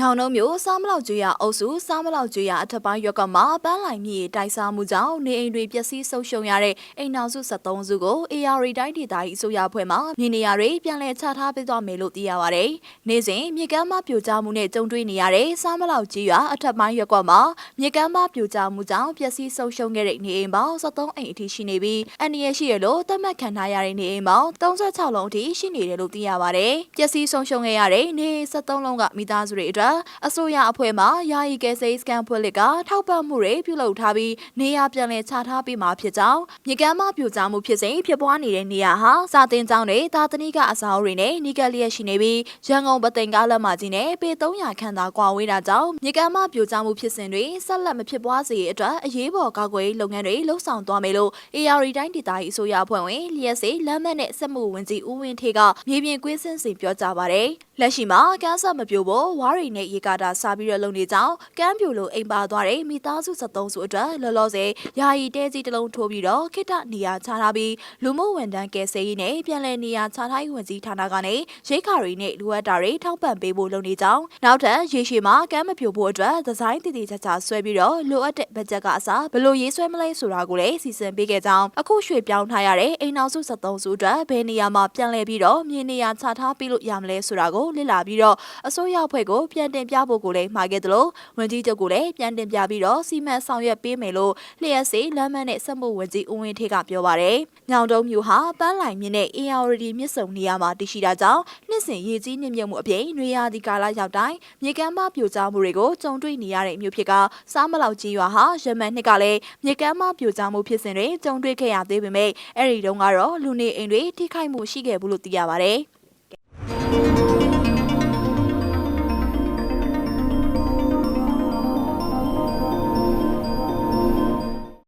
ညောင်နှုံးမျိုးစားမလောက်ကျွေးရအုပ်စုစားမလောက်ကျွေးရအထက်ပိုင်းရွက်ကမှာပန်းလိုင်မြေတိုက်စားမှုကြောင့်နေအိမ်တွေပျက်စီးဆုံးရှုံးရတဲ့အိမ်နောက်စု73စုကို AR တိုင်းဒေသကြီးအစိုးရအဖွဲ့မှမြေနေရာတွေပြန်လည်ချထားပေးသွားမယ်လို့သိရပါဗျ။နေ့စဉ်မြေကမ်းမပြိုကျမှုနဲ့ကြုံတွေ့နေရတဲ့စားမလောက်ကျွေးရအထက်ပိုင်းရွက်ကမှာမြေကမ်းမပြိုကျမှုကြောင့်ပျက်စီးဆုံးရှုံးခဲ့တဲ့နေအိမ်ပေါင်း73အိမ်အထိရှိနေပြီးအန္တရာယ်ရှိရလို့သတ်မှတ်ခံထားရတဲ့နေအိမ်ပေါင်း36လုံးအထိရှိနေတယ်လို့သိရပါဗျ။ပျက်စီးဆုံးရှုံးခဲ့ရတဲ့နေအိမ်73လုံးကမိသားစုတွေအတွက်အစိုးရအဖွဲ့မှယာယီကယ်ဆယ်ရေးစကန်ဖွဲ့လစ်ကထောက်ပံ့မှုတွေပြုလုပ်ထားပြီးနေရာပြန်လည်ချထားပေးမှာဖြစ်ကြောင်းမြေကမ်းမပြိုကျမှုဖြစ်စဉ်ဖြစ်ပွားနေတဲ့နေရာဟာစာတင်ကျောင်းတွေတာသနိကအစားအုပ်တွေနဲ့နီကလျက်ရှိနေပြီးရန်ကုန်ပသိမ်ကားလက်မကြီးနဲ့ပေ300ခန့်သာကွာဝေးတာကြောင့်မြေကမ်းမပြိုကျမှုဖြစ်စဉ်တွေဆက်လက်မဖြစ်ပွားစေရအတွက်အရေးပေါ်ကာကွယ်ရေးလုပ်ငန်းတွေလှုပ်ဆောင်သွားမယ်လို့ AR တိုင်းဒေသကြီးအစိုးရအဖွဲ့ဝင်လျက်စေလမ်းမတ်နဲ့စက်မှုဝန်ကြီးဦးဝင်းထေကမြေပြင်ကွင်းစင်စီပြောကြားပါတယ်။ လက်ရှိမှာကန်းဆက်မပြိုဖို့ဝါရီနဲ့ရေကာတာစာပြီးတော့လုပ်နေကြောင်းကမ်းပြိုလိုအိမ်ပါသွားတဲ့မိသားစု73စုအတွက်လောလောဆယ်ယာယီတဲကြီးတစ်လုံးထိုးပြီးတော့ခိတ္တနေရာချထားပြီးလူမှုဝန်ထမ်းကယ်ဆယ်ရေးနဲ့ပြန်လည်နေရာချထားရေးဝန်ကြီးဌာနကနေရိတ်ခါတွေနဲ့လိုအပ်တာတွေထောက်ပံ့ပေးဖို့လုပ်နေကြောင်းနောက်ထပ်ရေရှည်မှာကမ်းမပြိုဖို့အတွက်ဒီဇိုင်းတည်တည်ချာချာဆွဲပြီးတော့လိုအပ်တဲ့ဘတ်ဂျက်ကအစားဘယ်လိုရေးဆွဲမလဲဆိုတာကိုလည်းစီစဉ်ပေးခဲ့ကြောင်းအခုရွှေ့ပြောင်းထားရတဲ့အိမ်နောက်စု73စုအတွက်ဘယ်နေရာမှာပြန်လည်ပြီးတော့မြေနေရာချထားပြီးလို့ရမလဲဆိုတာကိုလေ့လာပြီးတော့အစိုးရအဖွဲ့ကိုပြန်တင်ပြဖို့ကိုလည်းမှာခဲ့သလိုဝန်ကြီးချုပ်ကိုလည်းပြန်တင်ပြပြီးတော့စီမံဆောင်ရွက်ပေးမယ်လို့လျှက်စေလမ်းမနဲ့စက်မှုဝန်ကြီးဦးဝင်းထေးကပြောပါတယ်။ညောင်တုံးမျိုးဟာပန်းလိုင်မြင့်နဲ့ ARD မြစ်ဆုံနေရာမှာတည်ရှိတာကြောင့်နှစ်စဉ်ရေကြီးမြင့်မြတ်မှုအပြင်နွေရာသီကာလရောက်တိုင်းမြေကမ်းမပြိုကျမှုတွေကိုကြုံတွေ့နေရတဲ့မြို့ဖြစ်ကစားမလောက်ကြီးရွာဟာရမန်နှစ်ကလည်းမြေကမ်းမပြိုကျမှုဖြစ်စဉ်တွေကြုံတွေ့ခဲ့ရသေးပေမဲ့အဲ့ဒီတုန်းကတော့လူနေအိမ်တွေထိခိုက်မှုရှိခဲ့ဘူးလို့သိရပါတယ်။